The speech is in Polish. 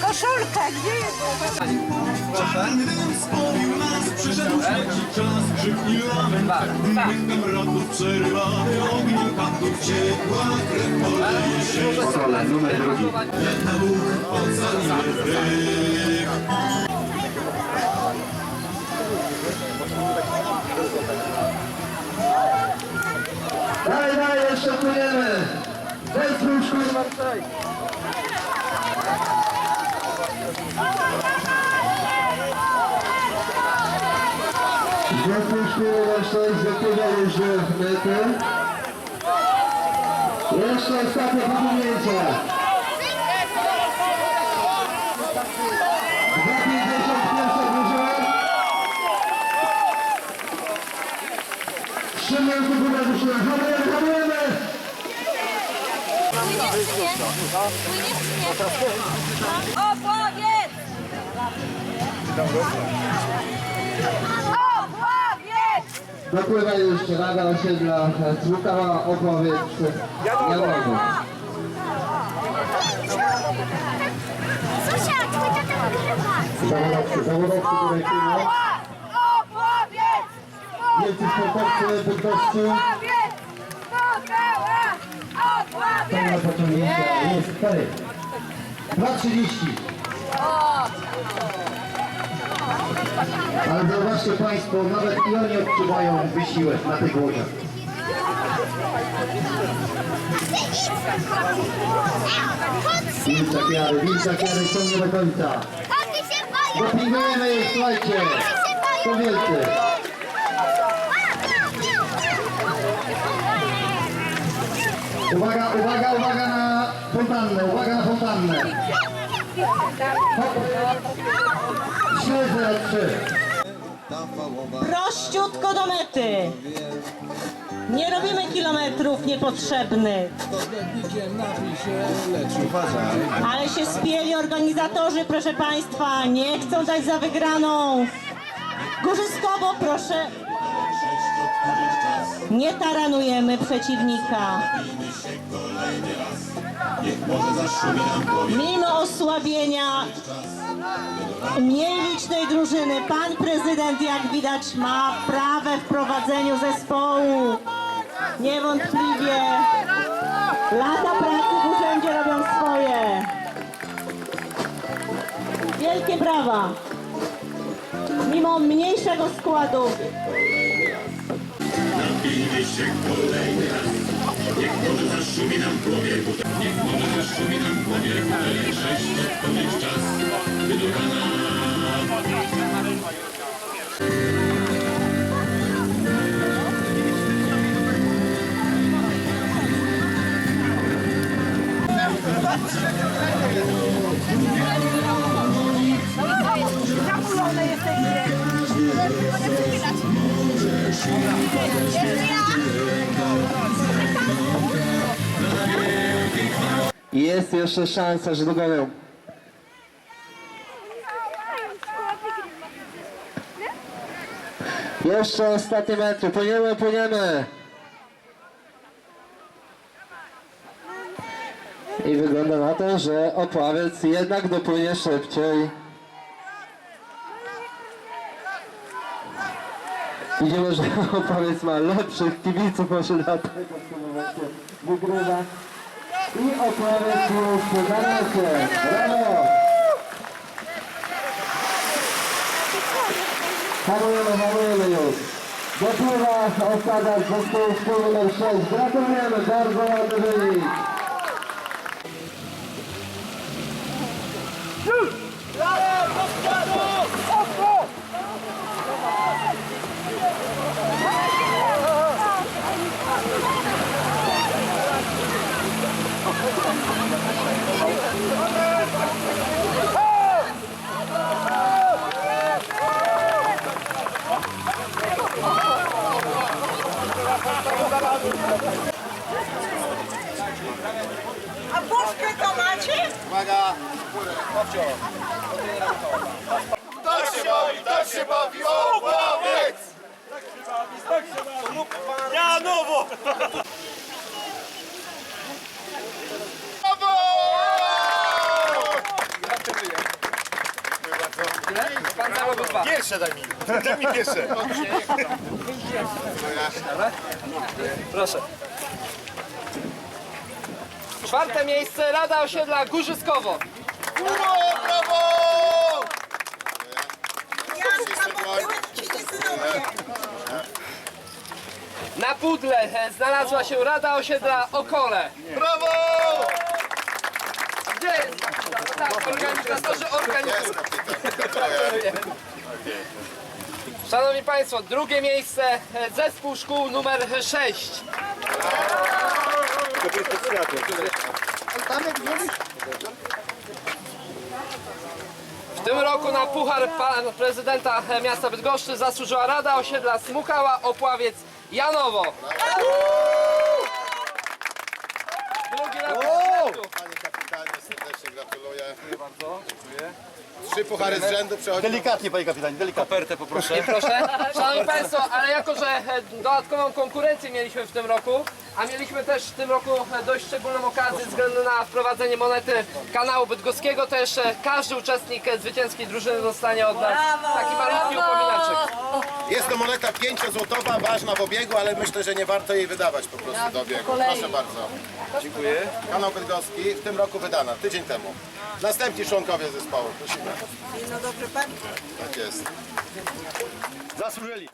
Koszulka, gdzie jest? Spowił nas, przyszedł trzeci czas, krzyknij lament Dym mroków przerywany, ogień kantów ciepła Krew poleje się, Kole numer drugi. na Bóg ocali wbrew Daj, daj, jeszcze płyniemy. Wespół kurwa tutaj. Już w metę. Jeszcze ostatnie podunięcie. 2,51 drużyna. Trzy minuty góra drużyna. Hamujemy, hamujemy! Opowiedz! Dopływa jeszcze Rada Osiedla Słukawa Opowiedz. Sąsiad, twój tata nagrywa. Zawodowcy, zawodowcy tutaj płyną. Opowiedz! Wielcy sportowcy Bydgoszczy. Opowiedz! Opowiedz! pociągnięcie. Jest, stary. 2.30. Ale zauważcie Państwo, nawet i oni odczuwają wysiłek na tych łodziach. Wilcza Kiary, Wilcza Kiary ciągnie do końca. Dopingujemy słuchajcie. To wielcy. Uwaga, uwaga, uwaga na fontannę, uwaga na fontannę. Hop. Śledzę trzy. Prościutko do mety. Nie robimy kilometrów niepotrzebnych. Ale się spieli organizatorzy, proszę Państwa. Nie chcą dać za wygraną. Górzyskowo, proszę. Nie taranujemy przeciwnika. Mimo osłabienia mniej licznej drużyny, pan prezydent, jak widać, ma wprawę w prowadzeniu zespołu. Niewątpliwie lata pracy w urzędzie robią swoje. Wielkie brawa. Mimo mniejszego składu Napijmy się kolejny raz Niech może zaszumi nam w głowie Niech może zaszumi nam w głowie Butelek sześć jest czas Jest jeszcze szansa, że dogonią. Jeszcze ostatnie metry, płyniemy, płyniemy. I wygląda na to, że Opławiec jednak dopłynie szybciej. Widzimy, że Opławiec ma lepszych kibiców, może dlatego w tym momencie wygrywa. I Opławiec już na mecie. Brawo! Hamujemy, hamujemy już. Dopływa osada z zespołu numer 6. Gratulujemy, bardzo ładny wynik. A Uwaga, górę, kopcio. Tak się bawi, tak się bawi, o, powiedz! Tak się bawi, tak się bawi. Ja nowo! Brawo! Gratuluję. Pan dał. Pierwsze daj mi. Daj mi pierwsze. No. Proszę. Czwarte miejsce Rada Osiedla Górzyskowo. Brawo! Na pudle e, znalazła się Rada Osiedla Okole. Brawo! Gdzie jest? Tak, organizatorzy organizują. Szanowni Państwo, drugie miejsce e, zespół szkół numer 6. W tym roku na puchar pana prezydenta miasta Bydgoszczy zasłużyła Rada Osiedla Smukała Opławiec Janowo. Drugi raz z rzędu. Panie kapitanie, serdecznie gratuluję. Dziękuję bardzo. Dziękuję. Trzy puchary z rzędu przechodzą. Delikatnie, panie kapitanie, delikatnie. Kopertę poproszę. Nie proszę. Szanowni Państwo, ale jako, że e, dodatkową konkurencję mieliśmy w tym roku, a mieliśmy też w tym roku e, dość szczególną okazję ze względu na wprowadzenie monety kanału bydgoskiego, też e, każdy uczestnik zwycięskiej drużyny dostanie od nas taki malutki upominaczek. Jest to moneta 5-złotowa, ważna w obiegu, ale myślę, że nie warto jej wydawać po prostu do obiegu. Proszę bardzo. Dziękuję. Kanał Bydgoski w tym roku wydana, tydzień temu. Następni członkowie zespołu, prosimy. No dobrze, pan. Tak jest. Zasłużyli.